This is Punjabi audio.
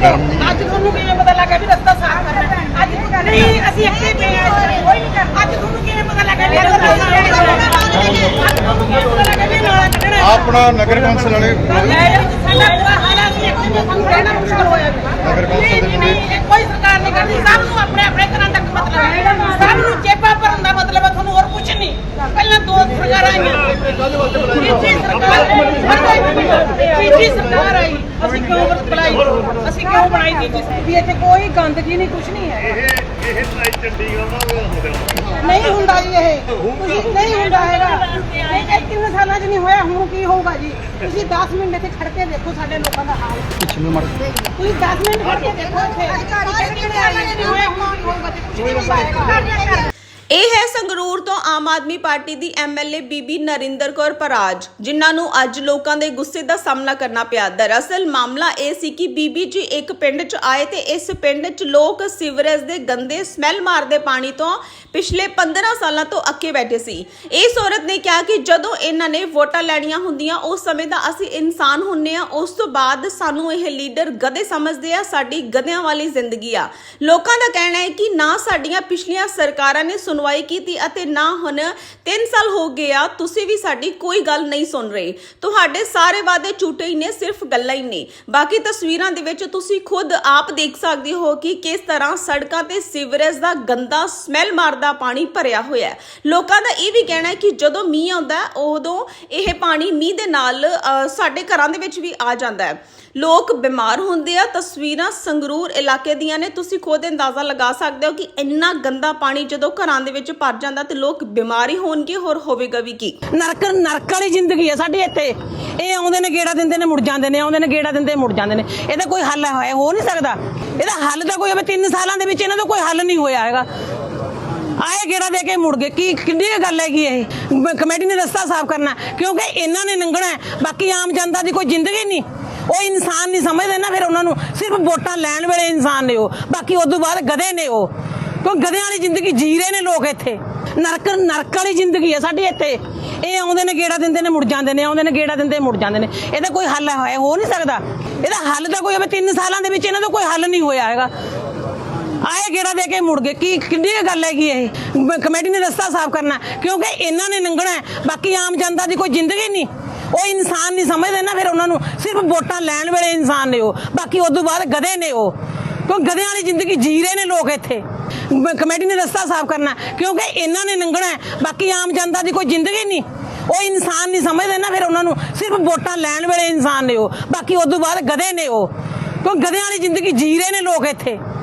ਦੇਖੋ ਅੱਜ ਤੁਹਾਨੂੰ ਕਿਵੇਂ ਪਤਾ ਲੱਗਾ ਵੀ ਰਸਤਾ ਸਾਫ਼ ਕਰਨਾ ਹੈ? ਅੱਜ ਨਹੀਂ ਅਸੀਂ ਇੱਥੇ ਪਏ ਆ ਕੋਈ ਨਹੀਂ ਅੱਜ ਤੁਹਾਨੂੰ ਕਿਵੇਂ ਪਤਾ ਲੱਗਾ ਵੀ ਰਸਤਾ? ਆਪਣਾ ਨਗਰ ਕੌਂਸਲ ਵਾਲੇ ਸਾਡਾ ਬੁਰਾ ਹਾਲ ਹੈ, ਅਸੀਂ ਇੱਥੇ ਪਏ, ਸਾਨੂੰ ਰਹਿਣਾ ਮੁਸ਼ਕਲ ਹੋਇਆ ਪਿਆ। ਨਗਰ ਕੌਂਸਲ ਦੇ ਕੋਈ ਸਰਕਾਰ ਨਹੀਂ ਕਰਦੀ। ਸਭ ਨੂੰ ਆਪਣੇ ਆਪਣੇ ਘਰਾਂ ਤੱਕ ਮਤਲਬ ਹੈ। ਸਭ ਨੂੰ ਜੇਬਾਂ ਭਰਨ ਦਾ ਮਤਲਬ ਹੈ ਤੁਹਾਨੂੰ ਹੋਰ ਕੁਝ ਨਹੀਂ। ਪਹਿਲਾਂ ਦੋ ਸਰਕਾਰਾਂ ਆਈਆਂ। ਸਰਕਾਰ ਤੀਜੀ ਸਰਕਾਰ ਆਈ ਅਸੀਂ ਕਿਉਂ ਬੁਲਾਈ ਅਸੀਂ ਕਿਉਂ ਬਣਾਈ ਤੀਜੀ? ਵੀ ਇੱਥੇ ਕੋਈ ਗੰਦਗੀ ਨਹੀਂ ਕੁਝ ਨਹੀਂ ਹੈ ਇਹ ਇਹ ਟਰਾਈ ਚੰਡੀਗੜ੍ਹ ਦਾ ਹੋਇਆ ਨਹੀਂ ਹੁੰਦਾ ਜੀ ਇਹ। ਤੁਸੀਂ ਨਹੀਂ ਹੁੰਦਾ ਹੈਗਾ। ਨਹੀਂ ਇਹ ਤਿੰਨ ਸਾਲਾਂ 'ਚ ਨਹੀਂ ਹੋਇਆ? ਹੁਣ ਕੀ ਹੋਊਗਾ ਜੀ? ਤੁਸੀਂ 10 ਮਿੰਟ ਇੱਥੇ ਖੜ ਕੇ ਦੇਖੋ ਸਾਡੇ ਲੋਕਾਂ ਦਾ ਹਾਲ। ਤੁਸੀਂ 10 ਮਿੰਟ ਖੜ ਕੇ ਦੇਖੋ ਇੱਥੇ। ਤਿੰਨ ਸਾਲਾਂ 'ਚ ਨਹੀਂ ਹੋਇਆ ਹੁਣ ਕੀ ਹੋਊਗਾ ਜੀ ਕੁਝ ਨਹੀਂ ਹੋਏਗਾ ਤੋਂ ਆਮ ਆਦਮੀ ਪਾਰਟੀ ਦੀ ਐਮਐਲਏ ਬੀਬੀ ਨਰਿੰਦਰ ਕੌਰ ਪਰਾਜ, ਜਿਨ੍ਹਾਂ ਨੂੰ ਅੱਜ ਲੋਕਾਂ ਦੇ ਗੁੱਸੇ ਦਾ ਸਾਹਮਣਾ ਕਰਨਾ ਪਿਆ। ਦਰਅਸਲ ਮਾਮਲਾ ਇਹ ਸੀ ਕਿ ਬੀਬੀ ਜੀ ਇੱਕ ਪਿੰਡ 'ਚ ਆਏ ਤੇ ਇਸ ਪਿੰਡ 'ਚ ਲੋਕ ਸੀਵਰੇਜ ਦੇ ਗੰਦੇ ਸਮੈਲ ਮਾਰਦੇ ਪਾਣੀ ਤੋਂ ਪਿਛਲੇ 15 ਸਾਲਾਂ ਤੋਂ ਅੱਕੇ ਬੈਠੇ ਸੀ। ਇਸ ਔਰਤ ਨੇ ਕਿਹਾ ਕਿ ਜਦੋਂ ਇਹਨਾਂ ਨੇ ਵੋਟਾਂ ਲੈਣੀਆਂ ਹੁੰਦੀਆਂ, ਉਸ ਸਮੇਂ ਦਾ ਅਸੀਂ ਇਨਸਾਨ ਹੁੰਨੇ ਆ। ਉਸ ਤੋਂ ਬਾਅਦ ਸਾਨੂੰ ਇਹ ਲੀਡਰ ਗਧੇ ਸਮਝਦੇ ਆ, ਸਾਡੀ ਗਧਿਆਂ ਵਾਲੀ ਜ਼ਿੰਦਗੀ ਆ। ਲੋਕਾਂ ਦਾ ਕਹਿਣਾ ਹੈ ਕਿ ਨਾ ਸਾਡੀਆਂ ਪਿਛਲੀਆਂ ਸਰਕਾਰਾਂ ਨੇ ਸੁਣਵਾਈ ਕੀਤੀ ਅਤੇ ਨਾ ਹੁਣ 3 ਸਾਲ ਹੋ ਗਏ ਆ, ਤੁਸੀਂ ਵੀ ਸਾਡੀ ਕੋਈ ਗੱਲ ਨਹੀਂ ਸੁਣ ਰਹੇ। ਤੁਹਾਡੇ ਸਾਰੇ ਵਾਅਦੇ ਝੂਠੇ ਹੀ ਨੇ, ਸਿਰਫ ਗੱਲਾਂ ਹੀ ਨੇ। ਬਾਕੀ ਤਸਵੀਰਾਂ ਦੇ ਵਿੱਚ ਤੁਸੀਂ ਖੁਦ ਆਪ ਦੇਖ ਸਕਦੇ ਹੋ ਕਿ ਕਿਸ ਤਰ੍ਹਾਂ ਸੜਕਾਂ ਤੇ ਸੀਵਰੇਜ ਦਾ ਗੰਦਾ ਸਮੈਲ ਮਾਰਦਾ ਪਾਣੀ ਭਰਿਆ ਹੋਇਆ ਹੈ। ਲੋਕਾਂ ਦਾ ਇਹ ਵੀ ਕਹਿਣਾ ਹੈ ਕਿ ਜਦੋਂ ਮੀਂਹ ਆਉਂਦਾ ਉਦੋਂ ਇਹ ਪਾਣੀ ਮੀਂਹ ਦੇ ਨਾਲ ਸਾਡੇ ਘਰਾਂ ਦੇ ਵਿੱਚ ਵੀ ਆ ਜਾਂਦਾ ਹੈ। ਲੋਕ ਬਿਮਾਰ ਹੁੰਦੇ ਆ। ਤਸਵੀਰਾਂ ਸੰਗਰੂਰ ਇਲਾਕੇ ਦੀਆਂ ਨੇ। ਤੁਸੀਂ ਖੁਦ ਅੰਦਾਜ਼ਾ ਲਗਾ ਸਕਦੇ ਹੋ ਕਿ ਇੰਨਾ ਗੰਦਾ ਪਾਣੀ ਜਦੋਂ ਘਰਾਂ ਦੇ ਵਿੱਚ ਭਰ ਜਾਂਦਾ ਤੇ ਲੋਕ ਬਿਮਾਰੀ ਹੋਣਗੇ ਹੋਰ ਹੋਵੇਗਾ ਵੀ ਕੀ? ਨਰਕ ਨਰਕ ਵਾਲੀ ਜ਼ਿੰਦਗੀ ਹੈ ਸਾਡੀ ਇੱਥੇ। ਇਹ ਆਉਂਦੇ ਨੇ, ਗੇੜਾ ਦਿੰਦੇ ਨੇ, ਮੁੜ ਜਾਂਦੇ ਨੇ, ਆਉਂਦੇ ਨੇ, ਗੇੜਾ ਦਿੰਦੇ, ਮੁੜ ਜਾਂਦੇ ਨੇ। ਇਹਦਾ ਕੋਈ ਹੱਲ ਹੈ? ਹੋ ਨਹੀਂ ਸਕਦਾ। ਇਹਦਾ ਹੱਲ ਤਾਂ ਕੋਈ ਹੋਵੇ 3 ਸਾਲਾਂ ਦੇ ਵਿੱਚ ਇਹਨਾਂ ਦਾ ਕੋਈ ਹੱਲ ਨਹੀਂ ਹੋਇਆ ਹੈਗਾ। ਆਏ ਗੇੜਾ ਦੇ ਕੇ ਮੁੜ ਗਏ। ਕੀ, ਕਿੰਨੀ ਗੱਲ ਹੈਗੀ ਇਹ? ਕਮੇਟੀ ਨੇ ਰਸਤਾ ਸਾਫ਼ ਕਰਨਾ ਕਿਉਂਕਿ ਇਹਨਾਂ ਨੇ ਲੰਘਣਾ ਬਾਕੀ ਆਮ ਜਨਤਾ ਦੀ ਕੋਈ ਜ਼ਿੰਦਗੀ ਨਹੀਂ। ਉਹ ਇਨਸਾਨ ਨਹੀਂ ਸਮਝਦੇ ਨਾ ਫਿਰ ਉਹਨਾਂ ਨੂੰ। ਸਿਰਫ ਵੋਟਾਂ ਲੈਣ ਵੇਲੇ ਇਨਸਾਨ ਨੇ ਉਹ। ਬਾਕੀ ਉਸ ਤੋਂ ਬਾਅਦ ਗਧੇ ਨੇ ਉਹ। ਕਿਉਂ ਗਧਿਆਂ ਵਾਲੀ ਜ਼ਿੰਦਗੀ ਜੀ ਰਹੇ ਨੇ ਲੋਕ ਇੱਥੇ। ਨਰਕ ਨਰਕ ਵਾਲੀ ਜ਼ਿੰਦਗੀ ਹੈ ਸਾਡੀ ਇੱਥੇ। ਇਹ ਆਉਂਦੇ ਨੇ, ਗੇੜਾ ਦਿੰਦੇ ਨੇ, ਮੁੜ ਜਾਂਦੇ ਨੇ, ਆਉਂਦੇ ਨੇ, ਗੇੜਾ ਦਿੰਦੇ, ਮੁੜ ਜਾਂਦੇ ਨੇ। ਇਹਦਾ ਕੋਈ ਹੱਲ ਹੈ? ਹੋ ਨਹੀਂ ਸਕਦਾ। ਇਹਦਾ ਹੱਲ ਤਾਂ ਕੋਈ ਹੋਵੇ 3 ਸਾਲਾਂ ਦੇ ਵਿੱਚ ਇਹਨਾਂ ਦਾ ਕੋਈ ਹੱਲ ਨਹੀਂ ਹੋਇਆ ਹੈਗਾ। ਆਏ ਗੇੜਾ ਦੇ ਕੇ ਮੁੜ ਗਏ। ਕੀ, ਕਿੰਨੀ ਕੁ ਗੱਲ ਹੈਗੀ ਇਹ? ਕਮੇਟੀ ਨੇ ਰਸਤਾ ਸਾਫ਼ ਕਰਨਾ ਕਿਉਂਕਿ ਇਹਨਾਂ ਨੇ ਲੰਘਣਾ ਬਾਕੀ ਆਮ ਜਨਤਾ ਦੀ ਕੋਈ ਜ਼ਿੰਦਗੀ ਨਹੀਂ। ਉਹ ਇਨਸਾਨ ਨਹੀਂ ਸਮਝਦੇ ਨਾ ਫਿਰ ਉਹਨਾਂ ਨੂੰ। ਸਿਰਫ ਵੋਟਾਂ ਲੈਣ ਵੇਲੇ ਇਨਸਾਨ ਨੇ ਉਹ। ਬਾਕੀ ਉਸ ਤੋਂ ਬਾਅਦ ਗਧੇ ਨੇ ਉਹ। ਕਿਉਂ? ਗਧਿਆਂ ਵਾਲੀ ਜ਼ਿੰਦਗੀ ਜੀ ਰਹੇ ਨੇ ਲੋਕ ਇੱਥੇ। ਕਮੇਟੀ ਨੇ ਰਸਤਾ ਸਾਫ਼ ਕਰਨਾ ਕਿਉਂਕਿ ਇਹਨਾਂ ਨੇ ਲੰਘਣਾ ਬਾਕੀ ਆਮ ਜਨਤਾ ਦੀ ਕੋਈ ਜ਼ਿੰਦਗੀ ਨਹੀਂ। ਉਹ ਇਨਸਾਨ ਨਹੀਂ ਸਮਝਦੇ ਨਾ ਫਿਰ ਉਹਨਾਂ ਨੂੰ। ਸਿਰਫ ਵੋਟਾਂ ਲੈਣ ਵੇਲੇ ਇਨਸਾਨ ਨੇ ਉਹ। ਬਾਕੀ ਉਸ ਤੋਂ ਬਾਅਦ ਗਧੇ ਨੇ ਉਹ। ਕਿਉਂ ਗਧਿਆਂ ਵਾਲੀ ਜ਼ਿੰਦਗੀ ਜੀ ਰਹੇ ਨੇ ਲੋਕ ਇੱਥੇ।